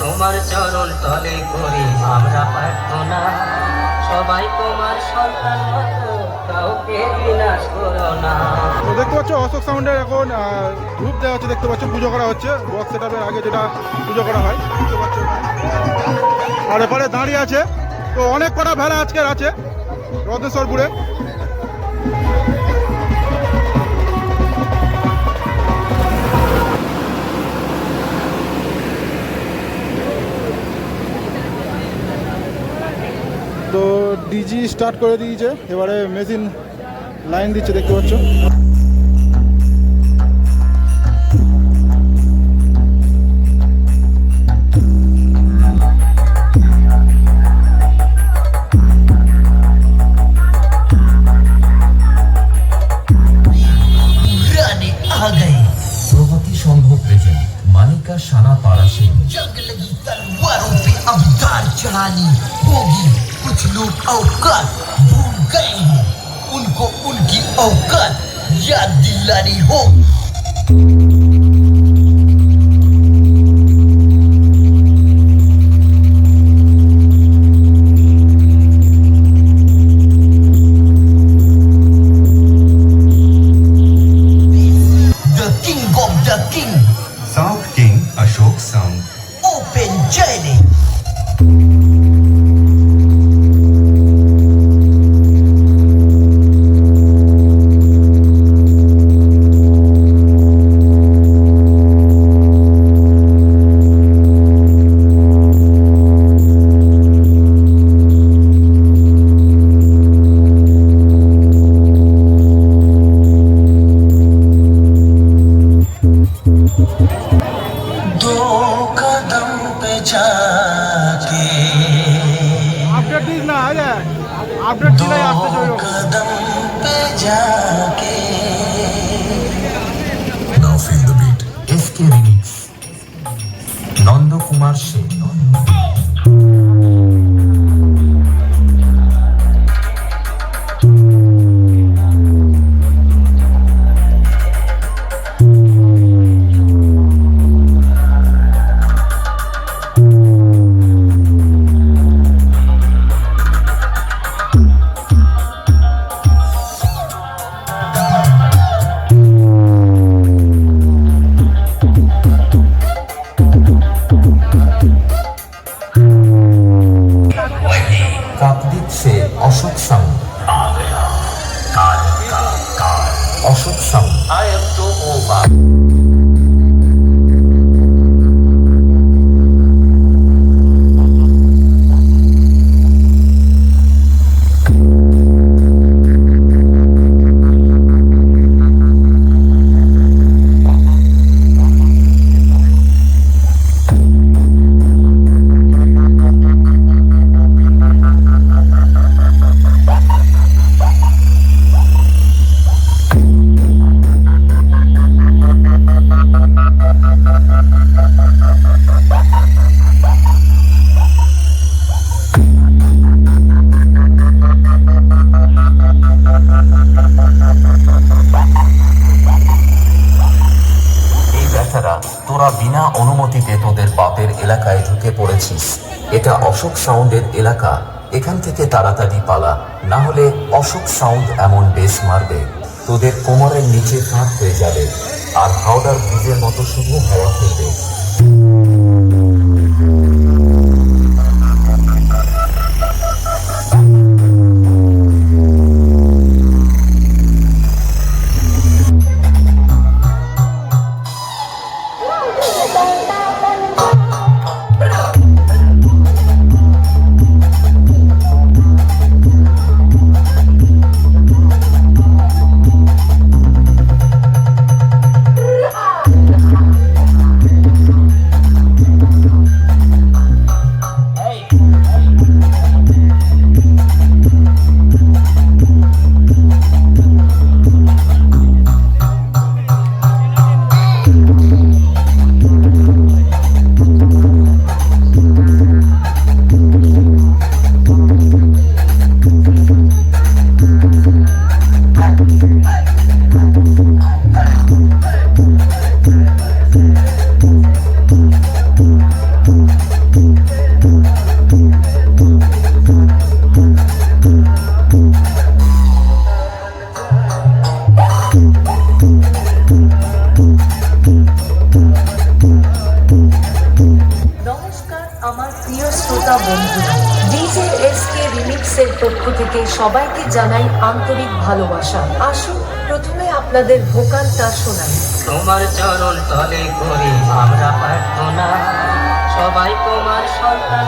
তোমার চরণ তলে করি আমরা প্রার্থনা। সবাই তোমার সন্তান মতো কাউকে বিনাশ করো না। দেখতে পাচ্ছ অশোক সাউন্ডের এখন আহ, ধূপ দেওয়া হচ্ছে দেখতে পাচ্ছ পুজো করা হচ্ছে। বক্স সেটআপের আগে যেটা পুজো করা হয় দেখতে পাচ্ছ। আর এপারে দাঁড়িয়ে আছে তো অনেক কটা ভেড়া আজকের আছে রত্নেশ্বরপুরে। ডিজি স্টার্ট করে দিয়েছে। এবারে মেশিন লাইন দিচ্ছে দেখতে পাচ্ছ? चढ़ानी होगी। कुछ लोग औकात भूल गए हैं। उनको उनकी औकात याद दिलानी होगी। আপডেট জেলায় আসতে চলবে কাকদ্বীপ সে Ashok sound Ashok sound I am too over. এই বেচারা তোরা বিনা অনুমতিতে তোদের বাপের এলাকায় ঢুকে পড়েছিস। এটা অশোক সাউন্ডের এলাকা। এখান থেকে তাড়াতাড়ি পালা। না হলে অশোক সাউন্ড এমন বেশ মারবে। তোদের কোমরের নিচে কাঁধ হয়ে যাবে। আর হাওড়ার ব্রিজের মতো শুধু হাওয়া ফেলবে বন্ধুরা ডিজে এস কে রিমিক্সের পক্ষ থেকে সবাইকে জানাই আন্তরিক ভালোবাসা। আসুন, প্রথমে আপনাদের ভোকালটা শোনাই। তোমার চরণ তলে করি আমরা প্রার্থনা সবাই তোমার সন্তান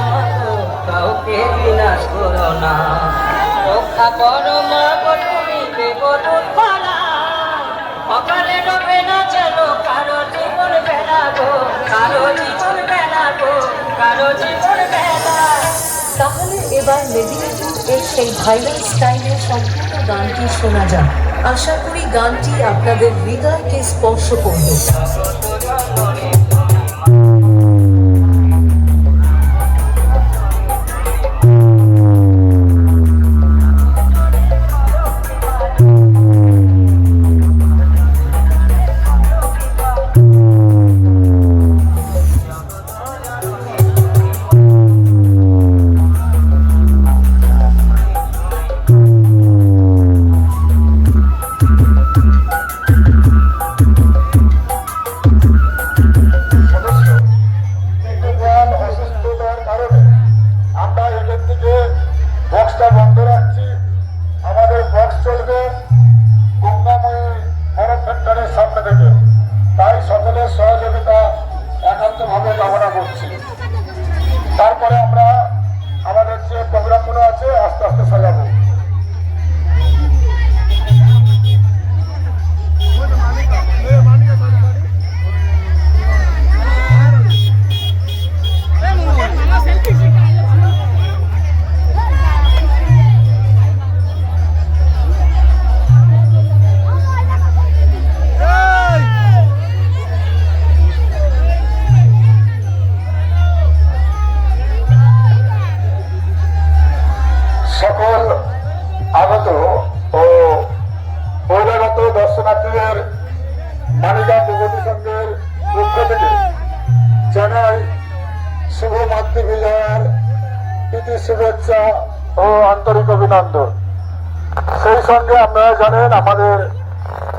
কাউকে বিনাশ করো না। রক্ষা করো মা তুমি বেগরুর পালা। সকালে ডোবে না কারও জীবন বেলা কারও জীবন বেলা তাহলে এবার মেদিনীপুর এর সেই ভাইরাল স্টাইলে সম্পূর্ণ গানটি শোনা যাক। আশা করি গানটি আপনাদের হৃদয়কে স্পর্শ করবে। করছি তারপরে দর্শনার্থীদের মানিকা প্রগতি সংঘের পক্ষ থেকে জানাই শুভ মাতৃবিজয়ের প্রীতি শুভেচ্ছা ও আন্তরিক অভিনন্দন। সেই সঙ্গে আপনারা জানেন আমাদের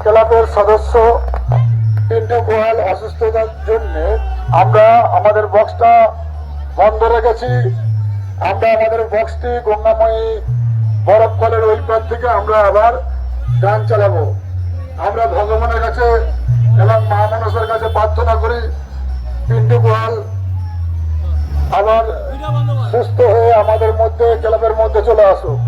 ক্লাবের সদস্য পিন্টু গোয়াল অসুস্থতার জন্য আমরা আমাদের বক্সটা বন্ধ রেখেছি। আমরা আমাদের বক্সটি গঙ্গাময়ী বরফ কলের ওই পার থেকে আমরা আবার গান চালাবো। আমরা ভগবানের কাছে এবং মা মানুষের কাছে প্রার্থনা করি, পিন্টু গোয়াল আবার সুস্থ হয়ে আমাদের মধ্যে, ক্লাবের মধ্যে চলে আসুক।